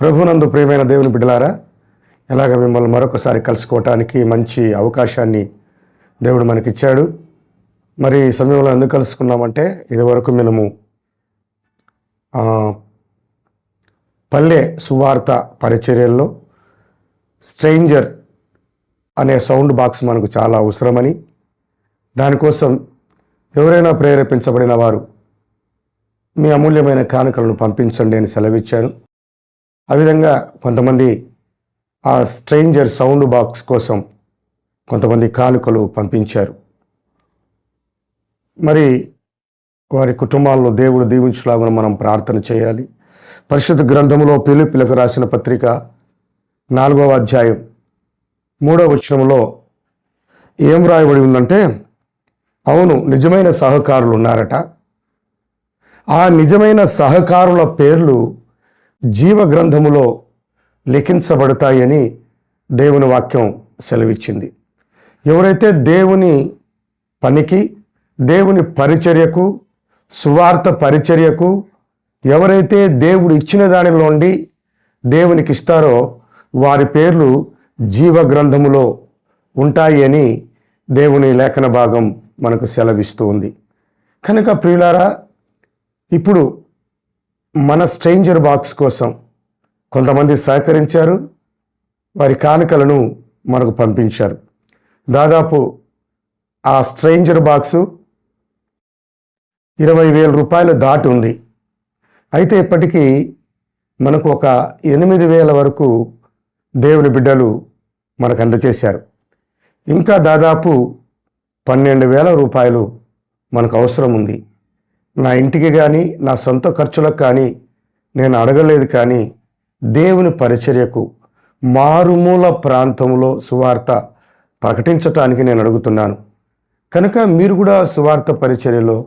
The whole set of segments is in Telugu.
ప్రభునందు ప్రియమైన దేవుని బిడ్డలారా ఎలాగ మిమ్మల్ని మరొకసారి కలుసుకోవటానికి మంచి అవకాశాన్ని దేవుడు మనకిచ్చాడు. మరి ఈ సమయంలో ఎందుకు కలుసుకున్నామంటే ఇదివరకు మనము పల్లె సువార్త పరిచర్యల్లో స్ట్రేంజర్ అనే సౌండ్ బాక్స్ మనకు చాలా అవసరమని దానికోసం ఎవరైనా ప్రేరేపించబడిన వారు మీ అమూల్యమైన కానుకలను పంపించండి అని సెలవిచ్చాను. ఆ విధంగా కొంతమంది ఆ స్ట్రేంజర్ సౌండ్ బాక్స్ కోసం కొంతమంది కానుకలు పంపించారు. మరి వారి కుటుంబాల్లో దేవుడు దీవించులాగా మనం ప్రార్థన చేయాలి. పరిశుద్ధ గ్రంథంలో పిలుపులకు రాసిన పత్రిక నాలుగవ అధ్యాయం మూడవ వచనంలో ఏం రాయబడి ఉందంటే అవును నిజమైన సహకారులు ఉన్నారట. ఆ నిజమైన సహకారుల పేర్లు జీవ గ్రంథములో లిఖించబడతాయని దేవుని వాక్యం సెలవిచ్చింది. ఎవరైతే దేవుని పనికి దేవుని పరిచర్యకు సువార్త పరిచర్యకు ఎవరైతే దేవుడు ఇచ్చిన దానిలోండి దేవునికి ఇస్తారో వారి పేర్లు జీవ గ్రంథములో ఉంటాయి అని దేవుని లేఖన భాగం మనకు సెలవిస్తూ ఉంది కనుక ప్రియులారా ఇప్పుడు మన స్ట్రేంజర్ బాక్స్ కోసం కొంతమంది సహకరించారు. వారి కానుకలను మనకు పంపించారు. దాదాపు ఆ స్ట్రేంజర్ బాక్సు ఇరవై వేల రూపాయలు దాటి ఉంది. అయితే ఇప్పటికీ మనకు ఒక ఎనిమిది వేల వరకు దేవుని బిడ్డలు మనకు అందజేశారు ఇంకా దాదాపు పన్నెండు వేల రూపాయలు మనకు అవసరం ఉంది. నా ఇంటికి కానీ నా సొంత ఖర్చులకు కానీ నేను అడగలేదు కానీ దేవుని పరిచర్యకు మారుమూల ప్రాంతంలో సువార్త ప్రకటించటానికి నేను అడుగుతున్నాను. కనుక మీరు కూడా సువార్త పరిచర్యలో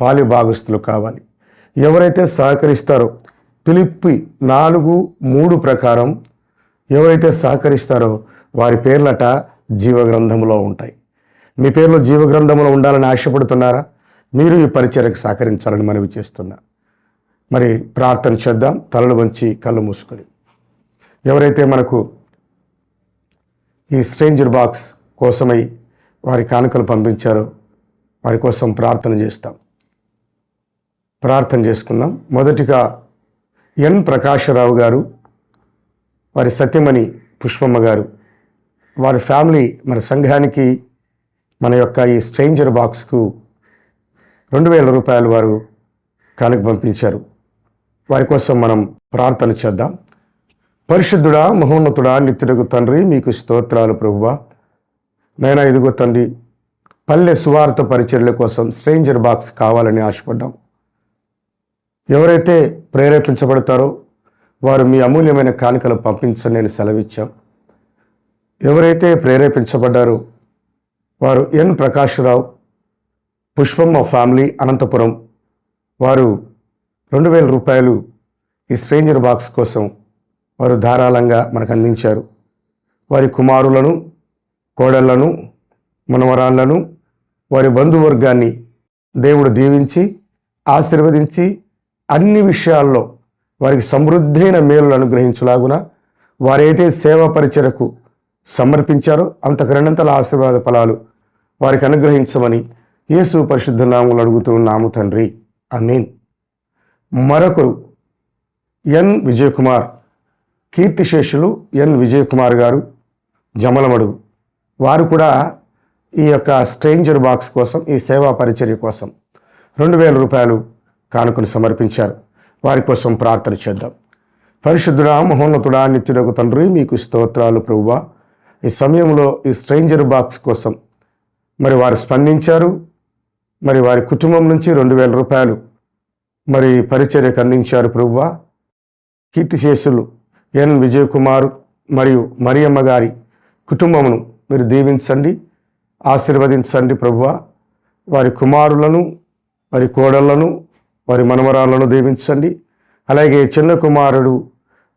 పాలి భాగస్తులు కావాలి. ఎవరైతే సహకరిస్తారో పిలిప్పి నాలుగు మూడు ప్రకారం ఎవరైతే సహకరిస్తారో వారి పేర్లట జీవగ్రంథంలో ఉంటాయి. మీ పేర్లు జీవగ్రంథంలో ఉండాలని ఆశపడుతున్నారా? మీరు ఈ పరిచర్యకు సహకరించాలని మనవి చేస్తున్నా. మరి ప్రార్థన చేద్దాం. తలలు వంచి కళ్ళు మూసుకొని. ఎవరైతే మనకు ఈ స్ట్రేంజర్ బాక్స్ కోసమై వారి కానుకలు పంపించారో వారి కోసం ప్రార్థన చేస్తాం. ప్రార్థన చేసుకుందాం. మొదటిగా ఎన్ ప్రకాశరావు గారు వారి సత్యమణి పుష్పమ్మ గారు వారి ఫ్యామిలీ మన సంఘానికి మన యొక్క ఈ స్ట్రేంజర్ బాక్స్కు రెండు వేల రూపాయలు వారు కానుక పంపించారు. వారి కోసం మనం ప్రార్థన చేద్దాం. పరిశుద్ధుడా మహోన్నతుడా నిత్యుడుగు తండ్రి మీకు స్తోత్రాలు ప్రభువా. నైనా ఇదిగో తండ్రి పల్లె సువార్త పరిచర్ల కోసం స్ట్రేంజర్ బాక్స్ కావాలని ఆశపడ్డాం. ఎవరైతే ప్రేరేపించబడతారో వారు మీ అమూల్యమైన కానుకలు పంపించని నేను సెలవిచ్చాం. ఎవరైతే ప్రేరేపించబడ్డారో వారు ఎన్ ప్రకాశ్రావు పుష్పమ్మ ఫ్యామిలీ అనంతపురం. వారు రెండు వేల రూపాయలు ఈ స్ట్రేంజర్ బాక్స్ కోసం వారు ధారాళంగా మనకు అందించారు. వారి కుమారులను కోడళ్ళను మనవరాళ్ళను వారి బంధువర్గాన్ని దేవుడు దీవించి ఆశీర్వదించి అన్ని విషయాల్లో వారికి సమృద్ధైన మేలులు అనుగ్రహించులాగున వారైతే సేవా పరిచరకు సమర్పించారో అంతకు రెండంతల ఆశీర్వాద ఫలాలు వారికి అనుగ్రహించమని యేసు పరిశుద్ధ నామములు అడుగుతూ ఉన్నాము తండ్రి. అమీన్ మరొకరు ఎన్ విజయకుమార్. కీర్తిశేషులు ఎన్ విజయకుమార్ గారు జమలమడుగు. వారు కూడా ఈ యొక్క స్ట్రేంజర్ బాక్స్ కోసం ఈ సేవా పరిచర్య కోసం రెండు వేల రూపాయలు కానుకను సమర్పించారు. వారి కోసం ప్రార్థన చేద్దాం. పరిశుద్ధుడా మహోన్నతుడా నిత్యుడకు తండ్రి మీకు స్తోత్రాలు ప్రభువా. ఈ సమయంలో ఈ స్ట్రేంజర్ బాక్స్ కోసం మరి వారు స్పందించారు. మరి వారి కుటుంబం నుంచి రెండు వేల రూపాయలు మరి పరిచర్యకు అందించారు ప్రభువా. కీర్తిశేషులు ఎన్ విజయ్ కుమార్ మరియు మరియమ్మ గారి కుటుంబమును మీరు దీవించండి ఆశీర్వదించండి ప్రభువ. వారి కుమారులను వారి కోడళ్ళను వారి మనమరాలను దీవించండి. అలాగే చిన్న కుమారుడు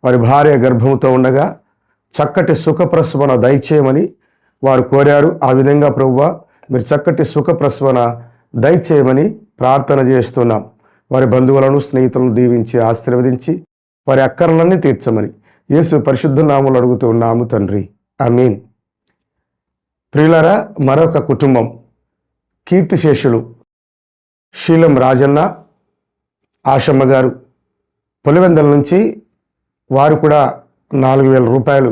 వారి భార్య గర్భంతో ఉండగా చక్కటి సుఖప్రసవన దయచేయమని వారు కోరారు. ఆ విధంగా ప్రభువ మీరు చక్కటి సుఖప్రసవన దయచేయమని ప్రార్థన చేస్తున్నాం. వారి బంధువులను స్నేహితులను దీవించి ఆశీర్వదించి వారి అక్కర్లన్నీ తీర్చమని యేసు పరిశుద్ధ నామలు అడుగుతూ ఉన్నాము తండ్రి. మీన్ ప్రియులరా మరొక కుటుంబం కీర్తిశేషులు శీలం రాజన్న ఆశమ్మ గారు పులివెందల నుంచి వారు కూడా నాలుగు వేల రూపాయలు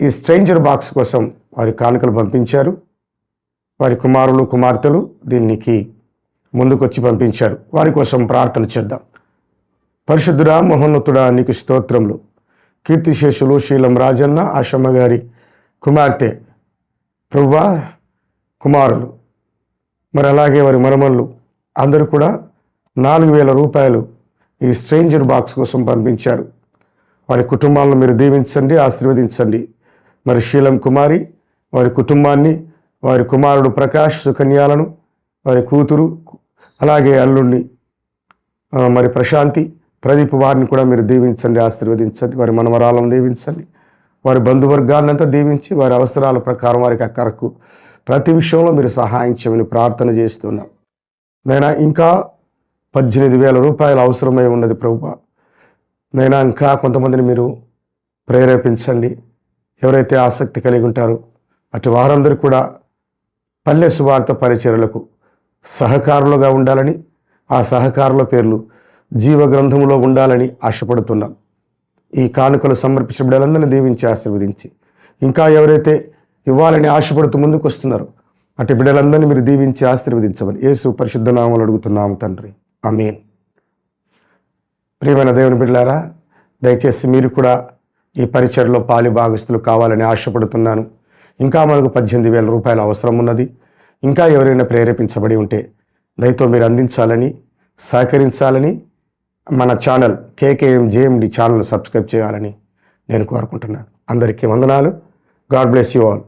ఈ స్ట్రేంజర్ బాక్స్ కోసం వారి కానుకలు పంపించారు. వారి కుమారులు కుమార్తెలు దీనికి ముందుకొచ్చి పంపించారు. వారి కోసం ప్రార్థన చేద్దాం. పరిశుద్ధుడా మహోన్నతుడా నీకు స్తోత్రములు. కీర్తిశేషులు శీలం రాజన్న ఆశమ్మ గారి కుమార్తె ప్రభువా కుమారులు. మరి అలాగే వారి మరమల్లు అందరూ కూడా నాలుగు వేల రూపాయలు ఈ స్ట్రేంజర్ బాక్స్ కోసం పంపించారు. వారి కుటుంబాలను మీరు దీవించండి ఆశీర్వదించండి. మరి శీలం కుమారి వారి కుటుంబాన్ని వారి కుమారుడు ప్రకాష్ సుకన్యాలను వారి కూతురు అలాగే అల్లుణ్ణి మరి ప్రశాంతి ప్రదీప్ వారిని కూడా మీరు దీవించండి ఆశీర్వదించండి వారి మనవరాలను దీవించండి వారి బంధువర్గాన్నంతా దీవించి వారి అవసరాల ప్రకారం వారికి అక్కరకు ప్రతి విషయంలో మీరు సహాయం చేయమని ప్రార్థన చేస్తున్నాం. నైనా ఇంకా పద్దెనిమిది వేల రూపాయలు అవసరమై ఉన్నది ప్రభు నైనా ఇంకా కొంతమందిని మీరు ప్రేరేపించండి. ఎవరైతే ఆసక్తి కలిగి ఉంటారో అటు వారందరూ కూడా పల్లె సువార్త పరిచర్యలకు సహకారులుగా ఉండాలని ఆ సహకారుల పేర్లు జీవగ్రంథములో ఉండాలని ఆశపడుతున్నాం. ఈ కానుకలు సమర్పించిన బిడ్డలందరినీ దీవించి ఆశీర్వదించి ఇంకా ఎవరైతే ఇవ్వాలని ఆశపడుతూ ముందుకు వస్తున్నారో అటు బిడ్డలందరినీ మీరు దీవించి ఆశీర్వదించమని యేసు పరిశుద్ధ నామలు అడుగుతున్నాము తండ్రి. అమీన్ ప్రియమైన దేవుని బిడ్డలారా దయచేసి మీరు కూడా ఈ పరిచయలో పాలి భాగస్తులు కావాలని ఆశపడుతున్నాను. ఇంకా మనకు పద్దెనిమిది వేల రూపాయల అవసరం ఉన్నది. ఇంకా ఎవరైనా ప్రేరేపించబడి ఉంటే దయతో మీరు అందించాలని సహకరించాలని మన channel KKM JMD channel subscribe చేయాలని నేను కోరుకుంటున్నాను. అందరికీ వందనాలు. God bless you all.